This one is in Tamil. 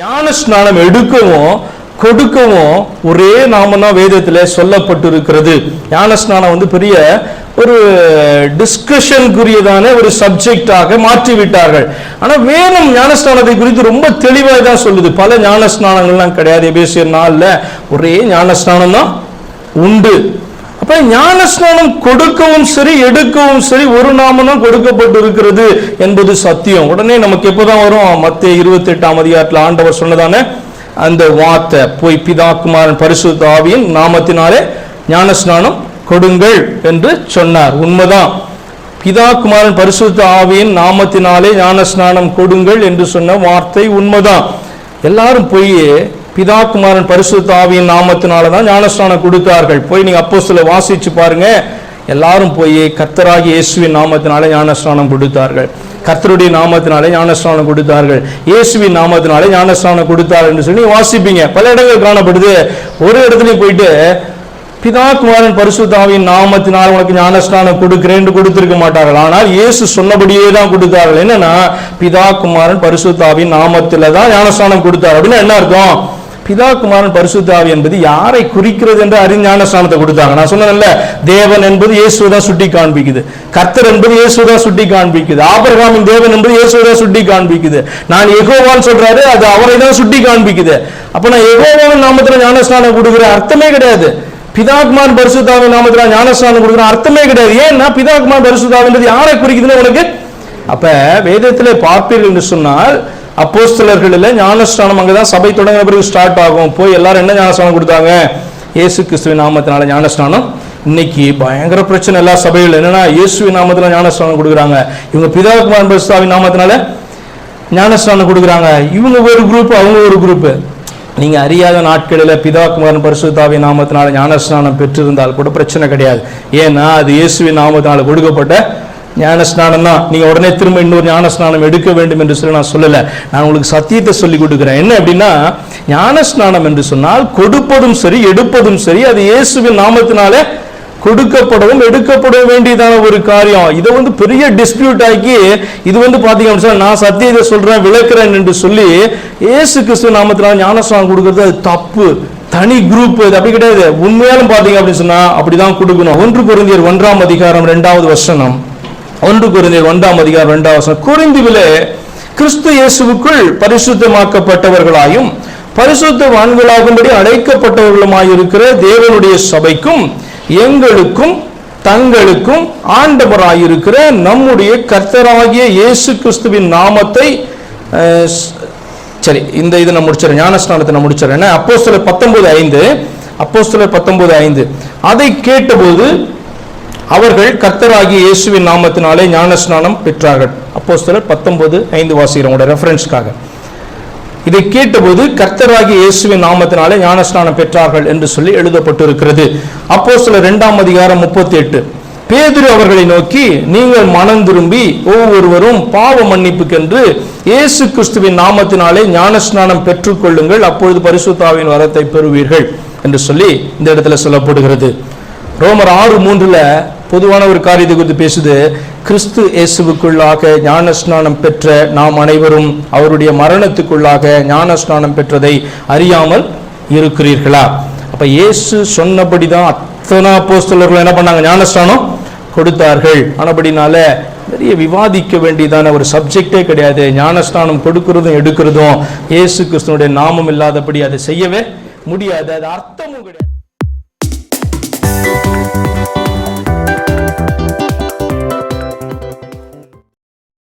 ஞான ஸ்நானம் எடுக்கவும் கொடுக்கவும் ஒரே நாமம் தான் வேதத்தில் சொல்லப்பட்டிருக்கிறது. ஞான ஸ்நானம் வந்து பெரிய ஒரு டிஸ்கஷனுக்குரியதான ஒரு சப்ஜெக்டாக மாற்றிவிட்டார்கள். ஆனால் ஆனா வேதம் ஞானஸ்நானத்தை குறித்து ரொம்ப தெளிவாக தான் சொல்லுது. பல ஞான ஸ்நானங்கள்லாம் கிடையாது. எபேசியர் நாளில் ஒரே ஞானஸ்நானம் தான் உண்டு. அப்ப ஞானஸ்நானம் கொடுக்கவும் சரி எடுக்கவும் சரி ஒரு நாமனும் கொடுக்கப்பட்டிருக்கிறது கொடுக்கப்பட்டு இருக்கிறது என்பது சத்தியம். உடனே நமக்கு எப்போதான் வரும்? மத்திய இருபத்தி எட்டாம் அதிகாரத்தில் ஆண்டவர் சொன்னதான அந்த வார்த்தை போய் பிதா குமாரன் பரிசுத்த ஆவியின் நாமத்தினாலே ஞானஸ்நானம் கொடுங்கள் என்று சொன்னார். உண்மைதான். பிதா குமாரன் பரிசுத்த ஆவியின் நாமத்தினாலே ஞானஸ்நானம் கொடுங்கள் என்று சொன்ன வார்த்தை உண்மைதான். எல்லாரும் போய் பிதா குமாரன் பரிசுத்த ஆவியின் நாமத்தினால தான் ஞானஸ்நானம் கொடுத்தார்கள். போய் நீங்க அப்போ வாசிச்சு பாருங்க. எல்லாரும் போய் கர்த்தராகி இயேசுவின் நாமத்தினாலே ஞானஸ்நானம் கொடுத்தார்கள். கர்த்தருடைய நாமத்தினாலே ஞானஸ்நானம் கொடுத்தார்கள். இயேசுவின் நாமத்தினாலே ஞானஸ்நானம் கொடுத்தார்கள் என்று சொல்லி வாசிப்பீங்க. பல இடங்கள் காணப்படுது. ஒரு இடத்துலயும் போயிட்டு பிதா குமாரன் பரிசுத்தாவின் நாமத்தினால் உனக்கு ஞானஸ்நானம் கொடுக்கிறேன்னு கொடுத்திருக்க மாட்டார்கள். ஆனால் இயேசு சொன்னபடியே தான் கொடுத்தார்கள். என்னன்னா பிதா குமாரன் பரிசுத்தாவின் நாமத்தில் தான் ஞானஸ்நானம் கொடுத்தார். அப்படின்னு என்ன அர்த்தம்? பிதா குமாரன் பரிசுத்தாவி என்பது யாரை குறிக்கிறது என்று அறிஞான ஸ்தானத்தை கொடுத்தாங்க. நான் சொன்னேன்ல தேவன் என்பது இயேசுதான் சுட்டி காண்பிக்குது கர்த்தர் என்பது இயேசுதான் சுட்டி காண்பிக்குது ஆபரகாமின் தேவன் என்பது இயேசுதான் சுட்டி காண்பிக்குது நான் எகோவான்னு சொல்றாரு அது அவரை தான் சுட்டி காண்பிக்குது அப்ப நான் எகோவான் நாமத்துல ஞானஸ்தானம் கொடுக்குற அர்த்தமே கிடையாது. பிதாகுமார் பரிசுத்தாவின் நாமத்துல ஞானஸ்தானம் கொடுக்குற அர்த்தமே கிடையாது. ஏன்னா பிதாகுமார் பரிசுத்தாவின்றது யாரை குறிக்குதுன்னு உனக்கு? அப்ப வேதத்திலே பார்ப்பீர்கள் என்று சொன்னால் அப்போஸ்தலர்களில் ஞானஸ்நானம் அங்கதான் சபை தொடங்கின பிறகு ஸ்டார்ட் ஆகும். போய் எல்லாரும் என்ன ஞானஸ்நானம் கொடுத்தாங்க? இயேசு கிறிஸ்துவின் நாமத்தினால ஞானஸ்நானம் இன்னைக்கு பயங்கர பிரச்சனை எல்லா சபையில். என்னன்னா இயேசுவின் நாமத்தில் ஞானஸ்நானம் கொடுக்குறாங்க. இவங்க பிதாகுமார் பரிசுத்தாவின் நாமத்தினால ஞானஸ்நானம் கொடுக்குறாங்க. இவங்க ஒரு குரூப் அவங்க ஒரு குரூப் நீங்க அறியாத நாட்களில் பிதாகுமாரன் பரிசுத்தாவின் நாமத்தினால ஞானஸ்நானம் பெற்றிருந்தால் கூட பிரச்சனை கிடையாது. ஏன்னா அது இயேசுவின் நாமத்தினால கொடுக்கப்பட்ட ஞானஸ்நானம் தான் நீங்கள் உடனே திரும்ப இன்னொரு ஞானஸ்நானம் எடுக்க வேண்டும் என்று சொல்லி நான் சொல்லலை. நான் உங்களுக்கு சத்தியத்தை சொல்லி கொடுக்குறேன். என்ன அப்படின்னா ஞானஸ்நானம் என்று சொன்னால் கொடுப்பதும் சரி எடுப்பதும் சரி அது இயேசுவின் நாமத்தினாலே கொடுக்கப்படவும் எடுக்கப்பட வேண்டியதான ஒரு காரியம். இதை வந்து பெரிய டிஸ்பியூட் ஆக்கி இது வந்து பாத்தீங்க அப்படின்னு நான் சத்தியத்தை சொல்றேன் விளக்குறேன் என்று சொல்லி ஏசு கிறிஸ்து நாமத்தினால ஞானஸ்நானம் கொடுக்கறது அது தப்பு. தனி குரூப் இது. அப்படி கிடையாது. உண்மையாலும் பாத்தீங்க அப்படின்னு சொன்னா அப்படிதான் கொடுக்கணும். ஒன்று பொருந்தியர் ஒன்றாம் அதிகாரம் இரண்டாவது வசனம். ஒன்று குருந்தியர் ஒன்றாம் அதிகாரம் இரண்டாவது குறிந்துவிலே கிறிஸ்து இயேசுவுக்குள் பரிசுத்தமாக்கப்பட்டவர்களாயும் பரிசுத்தவான்களாகும்படி அழைக்கப்பட்டவர்களுமாயிருக்கிற தேவனுடைய சபைக்கும் எங்களுக்கும் தங்களுக்கும் ஆண்டவராயிருக்கிற நம்முடைய கர்த்தராகிய இயேசு கிறிஸ்துவின் நாமத்தை சரி இந்த இதை நான் முடிச்சிடறேன். ஞானஸ்நானத்தை நான் முடிச்சிடறேன். என்ன? அப்போஸ்தலர் பத்தொன்பது ஐந்து. அப்போஸ்தலர் பத்தொன்பது ஐந்து. அதை கேட்டபோது அவர்கள் கர்த்தராகிய இயேசுவின் நாமத்தினாலே ஞானஸ்நானம் பெற்றார்கள். அப்போ சிலர் பத்தொன்பது ஐந்து வாசிக்கிறோம். உங்களோட ரெஃபரன்ஸ்க்காக. இதை கேட்டபோது கர்த்தராகிய இயேசுவின் நாமத்தினாலே ஞானஸ்நானம் பெற்றார்கள் என்று சொல்லி எழுதப்பட்டிருக்கிறது. அப்போ சில இரண்டாம் அதிகாரம் முப்பத்தி எட்டு பேதுரு அவர்களை நோக்கி நீங்கள் மனம் திரும்பி ஒவ்வொருவரும் பாவ மன்னிப்புக்கென்று இயேசு கிறிஸ்துவின் நாமத்தினாலே ஞானஸ்நானம் பெற்றுக்கொள்ளுங்கள் அப்பொழுது பரிசுத்தாவின் வரத்தை பெறுவீர்கள். என்று சொல்லி இந்த இடத்துல சொல்லப்படுகிறது. ரோமர் ஆறு மூன்றுல பொதுவான ஒரு காரியத்தை குறித்து பேசுது. கிறிஸ்து இயேசுவுக்குள்ளாக ஞானஸ்நானம் பெற்ற நாம் அனைவரும் அவருடைய மரணத்துக்குள்ளாக ஞானஸ்நானம் பெற்றதை அறியாமல் இருக்கிறீர்களா? அப்ப இயேசு சொன்னபடி தான் அத்தனை அப்போஸ்தலர்கள் என்ன பண்ணாங்க? ஞானஸ்நானம் கொடுத்தார்கள். ஆனபடினால நிறைய விவாதிக்க வேண்டியதான ஒரு சப்ஜெக்டே கிடையாது. ஞானஸ்நானம் கொடுக்கிறதும் எடுக்கிறதும் இயேசு கிறிஸ்துனுடைய நாமம் இல்லாதபடி அதை செய்யவே முடியாது. அது அர்த்தமும் கிடையாது.